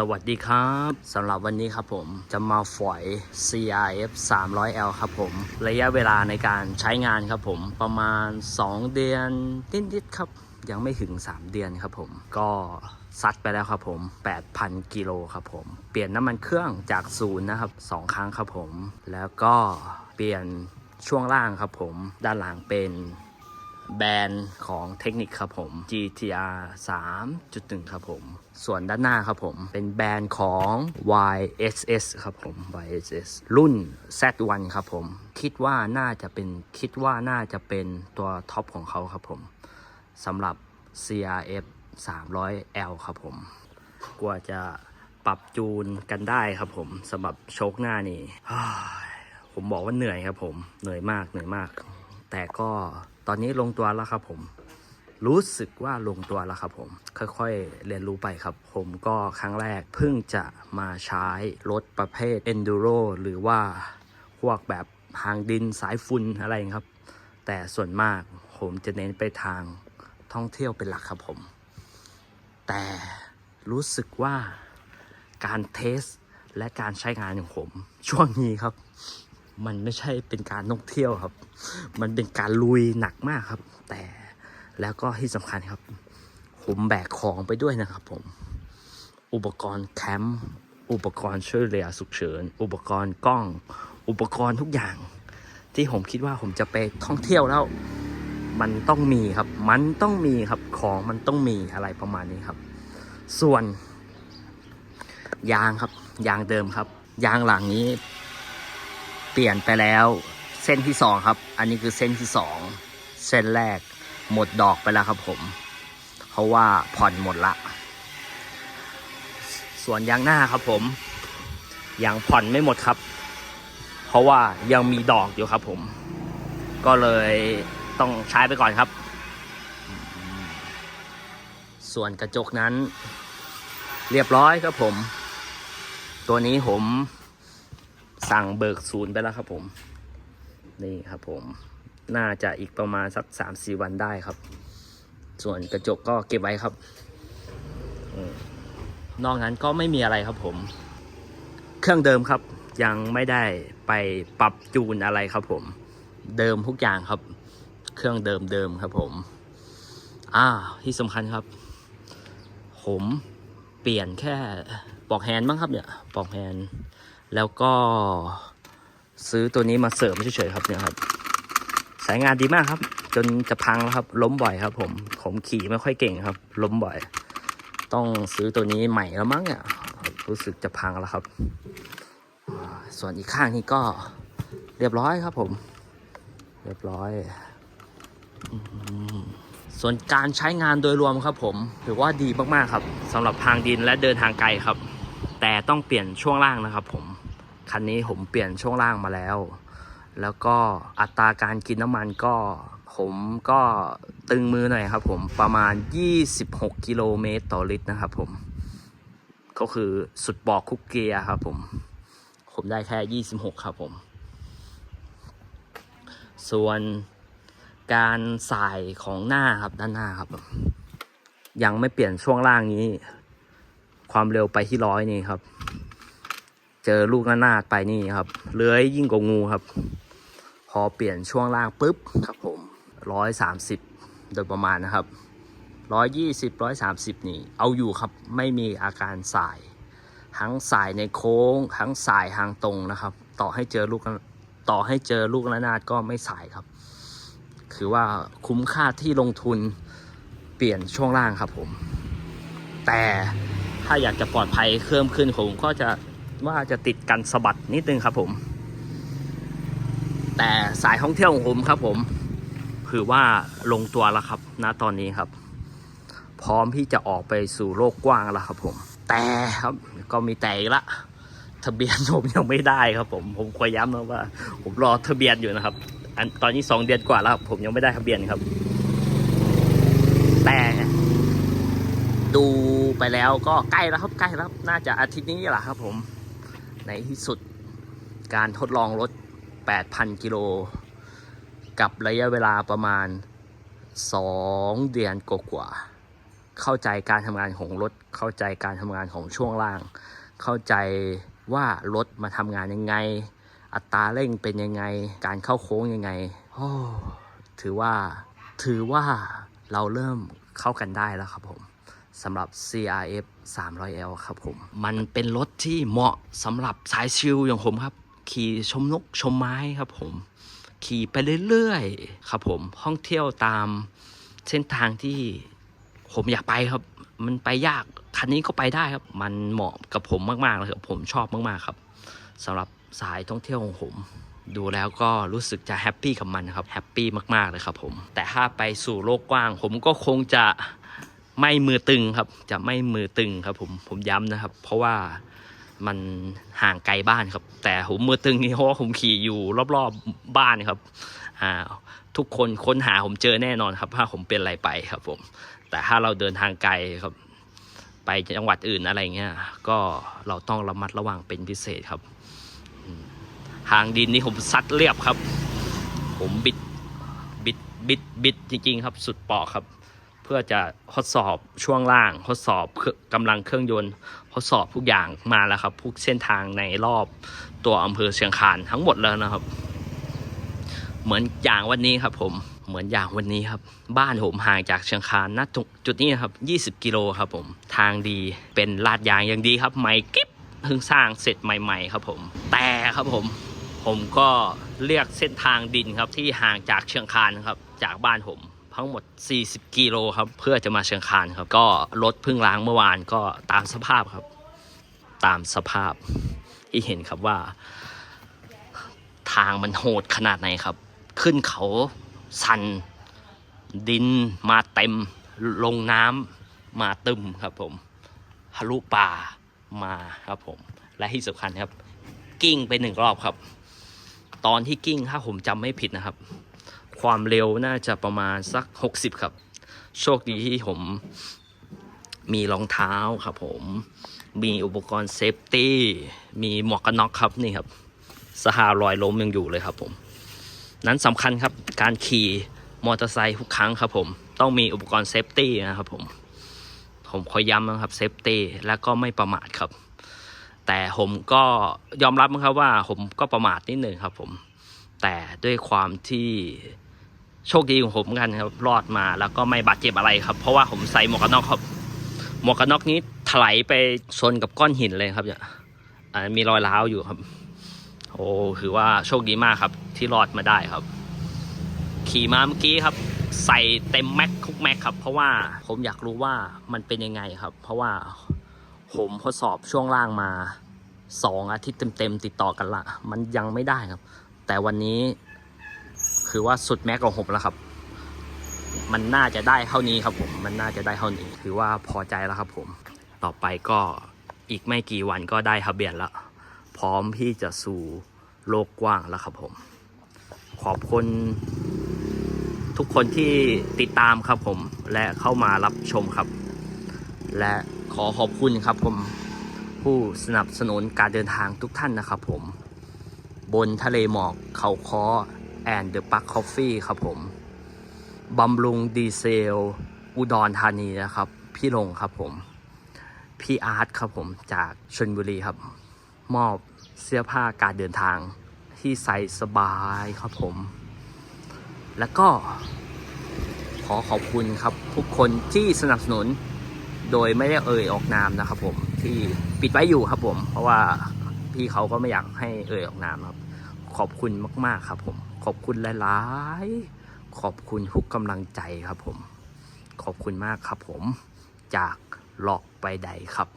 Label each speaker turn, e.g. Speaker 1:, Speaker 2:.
Speaker 1: สวัสดีครับสำหรับวันนี้ครับผมจะมาฝอย CRF 300L ครับผม ระยะเวลาในการใช้งานครับผมประมาณ 2 เดือนนิดๆครับ ยังไม่ถึง 3 เดือนครับผม ก็ซัดไปแล้วครับผม 8,000 กิโลครับผม เปลี่ยนน้ำมันเครื่องจากศูนย์นะครับ 2 ครั้งครับผม แล้วก็เปลี่ยนช่วงล่างครับผม ด้านหลังเป็น แบรนด์ของเทคนิคครับผม GTR 3.1 ครับผม ส่วนด้านหน้าครับผม เป็นแบรนด์ของ YSS ครับผม YSS รุ่น Z1 ครับผม คิดว่าน่าจะเป็นคิดว่าน่าจะเป็นตัวท็อปของเขาครับผมสำหรับ CRF 300L ครับผมกว่าจะปรับจูนกันได้ครับผมสำหรับโชคหน้านี่ผมบอกว่าเหนื่อยครับผม เหนื่อยมากเหนื่อยมาก แต่ก็ตอนนี้ลงตัวแล้วครับผม รู้สึกว่าลงตัวแล้วครับผม ค่อยๆ เรียนรู้ไปครับ ผมก็ครั้งแรกเพิ่งจะมาใช้รถประเภท enduro หรือว่าพวกแบบทางดินสายฝุ่นอะไรครับ แต่ส่วนมากผมจะเน้นไปทางท่องเที่ยวเป็นหลักครับผม แต่รู้สึกว่าการเทสและการใช้งานของผม ช่วงนี้ครับ มันไม่ใช่เป็นการท่องเที่ยวครับ มันเป็นการลุยหนักมากครับ แต่แล้วก็ที่สำคัญครับ ผมแบกของไปด้วยนะครับ ผม อุปกรณ์แคมป์อุปกรณ์ช่วยเหลือฉุกเฉิน อุปกรณ์กล้อง อุปกรณ์ทุกอย่าง ที่ผมคิดว่าผมจะไปท่องเที่ยวแล้ว มันต้องมีครับ มันต้องมีครับของมันต้องมีอะไรประมาณนี้ครับ ส่วน ยางครับ ยางเดิมครับ ยางหลังนี้ เปลี่ยนไปแล้วเส้นที่สองครับ อันนี้คือเส้นที่สองเส้นแรกหมดดอกไปแล้วครับผม เพราะว่าผ่อนหมดละ ส่วนยางหน้าครับผมยังผ่อนไม่หมดครับ เพราะว่ายังมีดอกอยู่ครับผม ก็เลยต้องใช้ไปก่อนครับ ส่วนกระจกนั้น เรียบร้อยครับผม ตัวนี้ผม สั่งเบิกศูนย์ไปแล้วครับผม นี่ครับผม น่าจะอีกประมาณสักสามสี่วันได้ครับ ส่วนกระจกก็เก็บไว้ครับอนอกนั้นก็ไม่มีอะไรครับผม เครื่องเดิมครับ ยังไม่ได้ไปปรับจูนอะไรครับผม เดิมทุกอย่างครับ เครื่องเดิมเดิมครับผม อ่า ที่สำคัญครับ ผมเปลี่ยนแค่ปลอกแฮนด์บ้างครับเนี่ยปลอกแฮนด์ แล้วก็ซื้อตัวนี้มาเสริมเฉยๆครับเนี่ยครับ สายงานดีมากครับ จนจะพังแล้วครับ ล้มบ่อยครับ ผมผมขี่ไม่ค่อยเก่งครับ ล้มบ่อย ต้องซื้อตัวนี้ใหม่แล้วมั้งเนี่ยรู้สึกจะพังแล้วครับ ส่วนอีกข้างนี้ก็เรียบร้อยครับผม เรียบร้อย ส่วนการใช้งานโดยรวมครับผมถือว่าดีมากๆครับสำหรับทางดินและเดินทางไกลครับ แต่ต้องเปลี่ยนช่วงล่างนะครับผม คันนี้ผมเปลี่ยนช่วงล่างมาแล้ว แล้วก็อัตราการกินน้ำมันก็ ผมก็ตึงมือหน่อยครับผมประมาณ 26 กิโลเมตรต่อลิตรนะครับผม ก็คือสุดบอกคุกเกียร์ครับผม ผมได้แค่ 26 ครับผม ส่วนการใส่ของหน้าครับด้านหน้าครับ ยังไม่เปลี่ยนช่วงล่างนี้ ความเร็วไปที่ร้อยนี่ครับ เจอลูกระนาไปนี่ครับ เลื้อยยิ่งกว่างูครับ พอเปลี่ยนช่วงล่างปุ๊บครับผมร้อยสามสิบโดยประมาณนะครับร้อยยี่สิบร้อยสามสิบนี่ เอาอยู่ครับไม่มีอาการสาย ทั้งสายในโค้ง ทั้งสายทางตรงนะครับ ต่อให้เจอลูกต่อให้เจอลูกระนาดก็ไม่สายครับ คือว่าคุ้มค่าที่ลงทุนเปลี่ยนช่วงล่างครับผม แต่ถ้าอยากจะปลอดภัยเพิ่มขึ้นผมก็จะ ว่าจะติดกันสะบัดนิดนึงครับผม แต่สายท่องเที่ยวของผมครับผม คือว่าลงตัวแล้วครับณตอนนี้ครับ พร้อมที่จะออกไปสู่โลกกว้างแล้วครับผม แต่ครับก็มีแต่อีกละทะเบียนผมยังไม่ได้ครับผมผมขอย้ำนะว่า ผมรอทะเบียนอยู่นะครับ อันตอนนี้สองเดือนกว่าแล้วผมยังไม่ได้ทะเบียนครับ แต่ดูไปแล้วก็ใกล้แล้วครับใกล้แล้วน่าจะอาทิตย์นี้แหละครับผม ในที่สุดการทดลองรถ 8,000 กิโล กับระยะเวลาประมาณ 2 เดือนกว่าๆเข้าใจการทำงานของรถ เข้าใจการทำงานของช่วงล่าง เข้าใจว่ารถมาทำงานยังไง อัตราเร่งเป็นยังไง การเข้าโค้งยังไงโอ้ถือว่า ถือว่าเราเริ่มเข้ากันได้แล้วครับผม สำหรับ CRF 300L ครับผม มันเป็นรถที่เหมาะสำหรับสายชิลอย่างผมครับ ขี่ชมนกชมไม้ครับผม ขี่ไปเรื่อยๆ ครับผมท่องเที่ยวตามเส้นทางที่ผมอยากไปครับ มันไปยาก คันนี้ก็ไปได้ครับ มันเหมาะกับผมมากๆเลยครับ ผมชอบมากๆครับสำหรับสายท่องเที่ยวของผมดูแล้วก็รู้สึกจะแฮปปี้กับมันครับแฮปปี้มากๆเลยครับผม แต่ถ้าไปสู่โลกกว้าง ผมก็คงจะ ไม่มือตึงครับ จะไม่มือตึงครับ ผมผมย้ำนะครับ เพราะว่ามันห่างไกลบ้านครับ แต่ผมมือตึงนี่เพราะว่าผมขี่อยู่รอบๆบ้านครับ อ่า ทุกคนค้นหาผมเจอแน่นอนครับ ถ้าผมเป็นอะไรไปครับ ผม แต่ถ้าเราเดินทางไกลครับ ไปจังหวัดอื่นอะไรเงี้ยก็เราต้องระมัดระวังเป็นพิเศษครับอืมทางดินนี่ผมซัดเรียบครับ ผมบิดบิดบิดบิดจริง ๆ ครับ สุดปาะครับ เพื่อจะทดสอบช่วงล่าง ทดสอบกำลังเครื่องยนต์ ทดสอบทุกอย่างมาแล้วครับทุกเส้นทางในรอบตัวอำเภอเชียงคานทั้งหมดแล้วนะครับ เหมือนอย่างวันนี้ครับ ผมเหมือนอย่างวันนี้ครับ บ้านผมห่างจากเชียงคานณจุดนี้ครับ 20 กิโลครับผมทางดีเป็นลาดยางอย่างดีครับใหม่กิ๊บเพิ่งสร้างเสร็จใหม่ๆครับผม แต่ครับผมผมก็เลือกเส้นทางดินครับที่ห่างจากเชียงคานครับจากบ้านผม ทั้งหมด 40 กิโลครับเพื่อจะมาเชียงคานครับ ก็รถเพิ่งล้างเมื่อวานก็ตามสภาพครับ ตามสภาพที่เห็นครับว่า ทางมันโหดขนาดไหนครับ ขึ้นเขาสันดินมาเต็มลงน้ำมาตึมครับผมทะลุป่ามาครับผม และที่สำคัญครับ กิ้งไปหนึ่งรอบครับ ตอนที่กิ้งถ้าผมจำไม่ผิดนะครับ ความเร็วน่าจะประมาณสัก 60 ครับ โชคดีที่ผมมีรองเท้าครับผม มีอุปกรณ์เซฟตี้ มีหมวกกันน็อกครับนี่ครับ สหารอยล้มยังอยู่เลยครับผม นั้นสำคัญครับการขี่มอเตอร์ไซค์ทุกครั้งครับผม ต้องมีอุปกรณ์เซฟตี้นะครับผม ผมขอย้ำนะครับเซฟตี้และก็ไม่ประมาทครับ แต่ผมก็ยอมรับนะครับว่าผมก็ประมาทนิดหนึ่งครับผม แต่ด้วยความที่ โชคดีของผมกันครับรอดมาแล้วก็ไม่บาดเจ็บอะไรครับ เพราะว่าผมใส่หมวกกันน็อกครับหมวกกันน็อกนี้ถลายไปชนกับก้อนหินเลยครับเนี่ยมีรอยร้าวอยู่ครับ โอ้ถือว่าโชคดีมากครับ ที่รอดมาได้ครับ ขี่มาเมื่อกี้ครับ ใส่เต็มแม็กคุกแม็กครับ เพราะว่าผมอยากรู้ว่ามันเป็นยังไงครับ เพราะว่าผมทดสอบช่วงล่างมาสองอาทิตย์เต็มๆติดต่อกันละ มันยังไม่ได้ครับ แต่วันนี้ คือว่าสุดแม็กของผมแล้วครับ มันน่าจะได้เท่านี้ครับผมมันน่าจะได้เท่านี้ถือว่าพอใจแล้วครับ ผม ต่อไปก็อีกไม่กี่วันก็ได้ทะเบียนแล้วพร้อมที่จะสู่โลกกว้างแล้วครับผม ขอบคุณทุกคนที่ติดตามครับผม และเข้ามารับชมครับ และขอขอบคุณครับผมผู้สนับสนุนการเดินทางทุกท่านนะครับผม บนทะเลหมอกเขาค้อ แอนเดอะปักคอฟฟี่ครับผมบำรุงดีเซล อุดรธานีนะครับ พี่ลงครับผม พี่อาร์ตครับผมจากชลบุรีครับ มอบเสื้อผ้าการเดินทางที่ใส่สบายครับผม แล้วก็ขอขอบคุณครับ ทุกคนที่สนับสนุนโดยไม่ได้เอ่ยออกนามนะครับผมที่ปิดไว้อยู่ครับผม เพราะว่าพี่เขาก็ไม่อยากให้เอ่ยออกนามครับ ขอบคุณมาก ๆ ครับผม ขอบคุณหลาย ๆ ขอบคุณทุกกำลังใจครับผม ขอบคุณมากครับผม จากหลอกไปใดครับ